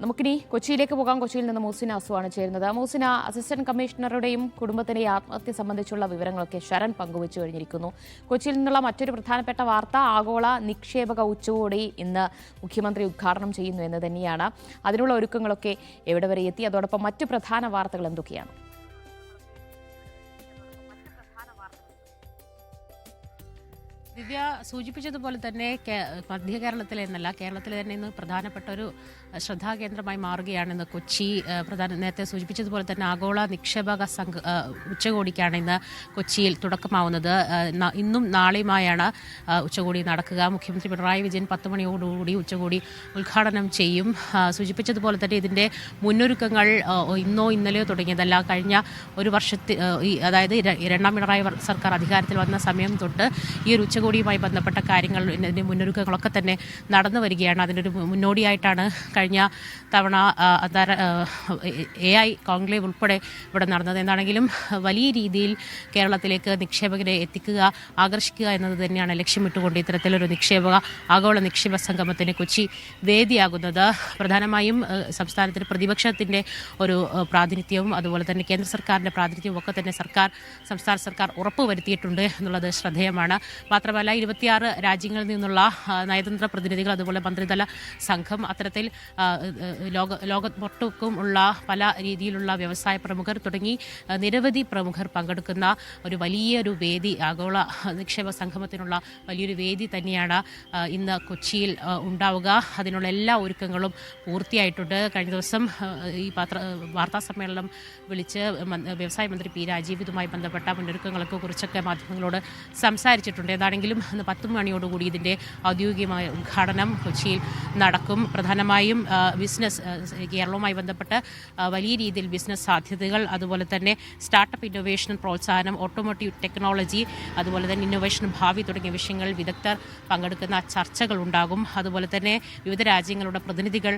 നമുക്കിനി കൊച്ചിയിലേക്ക് പോകാം. കൊച്ചിയിൽ നിന്ന് മൂസിന അസുവാണ് ചേരുന്നത്. മൂസിന അസിസ്റ്റന്റ് കമ്മീഷണറുടെയും കുടുംബത്തിന്റെയും ആത്മഹത്യ സംബന്ധിച്ചുള്ള വിവരങ്ങളൊക്കെ ശരൺ പങ്കുവച്ചു കഴിഞ്ഞിരിക്കുന്നു. കൊച്ചിയിൽ നിന്നുള്ള മറ്റൊരു പ്രധാനപ്പെട്ട വാർത്ത ആഗോള നിക്ഷേപക ഉച്ചകോടി ഇന്ന് മുഖ്യമന്ത്രി ഉദ്ഘാടനം ചെയ്യുന്നു എന്ന് തന്നെയാണ്. അതിനുള്ള ഒരുക്കങ്ങളൊക്കെ എവിടെ വരെ എത്തി? അതോടൊപ്പം മറ്റു പ്രധാന വാർത്തകൾ എന്തൊക്കെയാണ്? ദിവ്യ സൂചിപ്പിച്ചതുപോലെ തന്നെ മധ്യ കേരളത്തിലെ എന്നല്ല കേരളത്തിലെ തന്നെ ഇന്ന് പ്രധാനപ്പെട്ട ഒരു ശ്രദ്ധാകേന്ദ്രമായി മാറുകയാണ് ഇന്ന് കൊച്ചി പ്രധാന നേരത്തെ സൂചിപ്പിച്ചതുപോലെ തന്നെ ആഗോള നിക്ഷേപക സംഘ ഉച്ചകോടിക്കാണ് ഇന്ന് കൊച്ചിയിൽ തുടക്കമാവുന്നത്. ഇന്നും നാളെയുമായാണ് ഉച്ചകോടി നടക്കുക. മുഖ്യമന്ത്രി പിണറായി വിജയൻ പത്ത് മണിയോടുകൂടി ഉച്ചകോടി ഉദ്ഘാടനം ചെയ്യും. സൂചിപ്പിച്ചതുപോലെ തന്നെ ഇതിന്റെ മുന്നൊരുക്കങ്ങൾ ഇന്നോ ഇന്നലെയോ തുടങ്ങിയതല്ല. കഴിഞ്ഞ ഒരു വർഷത്തിൽ അതായത് രണ്ടാം പിണറായി സർക്കാർ അധികാരത്തിൽ വന്ന സമയം തൊട്ട് ഈ ഒരു ഉച്ചകോടിയുമായി ബന്ധപ്പെട്ട കാര്യങ്ങൾ ഇതിന്റെ മുന്നൊരുക്കങ്ങളൊക്കെ തന്നെ നടന്നു വരികയാണ്. അതിനൊരു ഒരു മുന്നോടിയായിട്ടാണ് കഴിഞ്ഞ തവണ അന്താര എ ഐ കോൺക്ലേവ് ഉൾപ്പെടെ ഇവിടെ നടന്നത്. എന്താണെങ്കിലും വലിയ രീതിയിൽ കേരളത്തിലേക്ക് നിക്ഷേപകരെ എത്തിക്കുക ആകർഷിക്കുക എന്നത് തന്നെയാണ് ലക്ഷ്യമിട്ടുകൊണ്ട് ഇത്തരത്തിലൊരു നിക്ഷേപക ആഗോള നിക്ഷേപ സംഗമത്തിന് കൊച്ചി വേദിയാകുന്നത്. പ്രധാനമായും സംസ്ഥാനത്തിന് പ്രതിപക്ഷത്തിന്റെ ഒരു പ്രാതിനിധ്യവും അതുപോലെ തന്നെ കേന്ദ്ര സർക്കാരിന്റെ പ്രാതിനിധ്യവും ഒക്കെ തന്നെ സർക്കാർ സംസ്ഥാന സർക്കാർ ഉറപ്പുവരുത്തിയിട്ടുണ്ട് എന്നുള്ളത് ശ്രദ്ധേയമാണ്. മാത്രമല്ല ഇരുപത്തിയാറ് രാജ്യങ്ങളിൽ നിന്നുള്ള നയതന്ത്ര പ്രതിനിധികൾ അതുപോലെ മന്ത്രിതല സംഘം അത്തരത്തിൽ ലോക ലോകമൊട്ടുക്കും ഉള്ള പല രീതിയിലുള്ള വ്യവസായ പ്രമുഖർ തുടങ്ങി നിരവധി പ്രമുഖർ പങ്കെടുക്കുന്ന ഒരു വലിയൊരു വേദി ആഗോള നിക്ഷേപ സംഗമത്തിനുള്ള വലിയൊരു വേദി തന്നെയാണ് ഇന്ന് കൊച്ചിയിൽ ഉണ്ടാവുക. അതിനുള്ള എല്ലാ ഒരുക്കങ്ങളും പൂർത്തിയായിട്ടുണ്ട്. കഴിഞ്ഞ ദിവസം ഈ പത്ര വാർത്താ സമ്മേളനം വിളിച്ച് വ്യവസായ മന്ത്രി പി രാജീവ് ഇതുമായി ബന്ധപ്പെട്ട മുന്നൊരുക്കങ്ങളൊക്കെ കുറിച്ചൊക്കെ മാധ്യമങ്ങളോട് സംസാരിച്ചിട്ടുണ്ട്. ഏതാണെങ്കിലും ഇന്ന് പത്ത് മണിയോടുകൂടി ഇതിന്റെ ഔദ്യോഗികമായ ഉദ്ഘാടനം കൊച്ചിയിൽ നടക്കും. പ്രധാനമായും ബിസിനസ് കേരളവുമായി ബന്ധപ്പെട്ട് വലിയ രീതിയിൽ ബിസിനസ് സാധ്യതകൾ അതുപോലെ തന്നെ സ്റ്റാർട്ടപ്പ് ഇന്നോവേഷൻ പ്രോത്സാഹനം ഓട്ടോമോട്ടീവ് ടെക്നോളജി അതുപോലെ തന്നെ ഇന്നോവേഷൻ ഭാവി തുടങ്ങിയ വിഷയങ്ങളിൽ വിദഗ്ധർ പങ്കെടുക്കുന്ന ചർച്ചകൾ ഉണ്ടാകും. അതുപോലെ തന്നെ വിവിധ രാജ്യങ്ങളുടെ പ്രതിനിധികൾ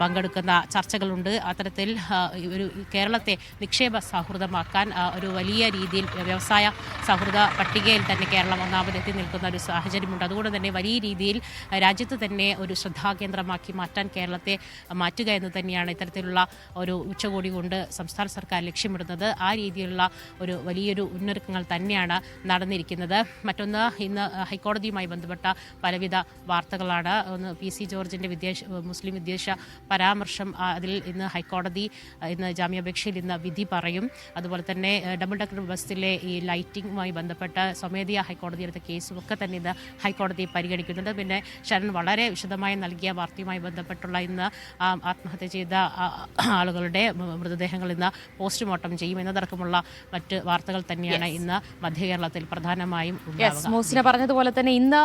പങ്കെടുക്കുന്ന ചർച്ചകളുണ്ട്. അത്തരത്തിൽ ഒരു കേരളത്തെ നിക്ഷേപ സൗഹൃദമാക്കാൻ ഒരു വലിയ രീതിയിൽ വ്യവസായ സൗഹൃദ പട്ടികയിൽ തന്നെ കേരളം ഒന്നാമതെത്തി നിൽക്കുന്ന ഒരു സാഹചര്യമുണ്ട്. അതുകൊണ്ട് തന്നെ വലിയ രീതിയിൽ രാജ്യത്ത് തന്നെ ഒരു ശ്രദ്ധാകേന്ദ്രമാക്കി മാറ്റാൻ കേരളത്തെ മാറ്റുക എന്ന് തന്നെയാണ് ഇത്തരത്തിലുള്ള ഒരു ഉച്ചകോടി കൊണ്ട് സംസ്ഥാന സർക്കാർ ലക്ഷ്യമിടുന്നത്. ആ രീതിയിലുള്ള ഒരു വലിയൊരു മുന്നൊരുക്കങ്ങൾ തന്നെയാണ് നടന്നിരിക്കുന്നത്. മറ്റൊന്ന് ഇന്ന് ഹൈക്കോടതിയുമായി ബന്ധപ്പെട്ട പലവിധ വാർത്തകളാണ്. ഒന്ന് പി സി ജോർജിന്റെ വിദേശ മുസ്ലിം വിദേശ പരാമർശം അതിൽ ഇന്ന് ഹൈക്കോടതി ഇന്ന് ജാമ്യാപേക്ഷയിൽ ഇന്ന് വിധി പറയും. അതുപോലെ തന്നെ ഡബിൾ ഡെക്കർ ബസ്സിലെ ഈ ലൈറ്റിംഗുമായി ബന്ധപ്പെട്ട് സ്വമേധയാ ഹൈക്കോടതി എടുത്ത കേസും ഒക്കെ തന്നെ ഇത് ഹൈക്കോടതി പരിഗണിക്കുന്നുണ്ട്. പിന്നെ ശരൺ വളരെ വിശദമായി നൽകിയ വാർത്തയുമായി ബന്ധപ്പെട്ടുള്ള ഇന്ന് ആത്മഹത്യ ചെയ്ത ആളുകളുടെ മൃതദേഹങ്ങൾ ഇന്ന് പോസ്റ്റ്മോർട്ടം ചെയ്യും എന്നതടക്കമുള്ള മറ്റ് വാർത്തകൾ തന്നെയാണ് ഇന്ന് മധ്യ കേരളത്തിൽ പ്രധാനമായും പറഞ്ഞതുപോലെ തന്നെ ഇന്ന്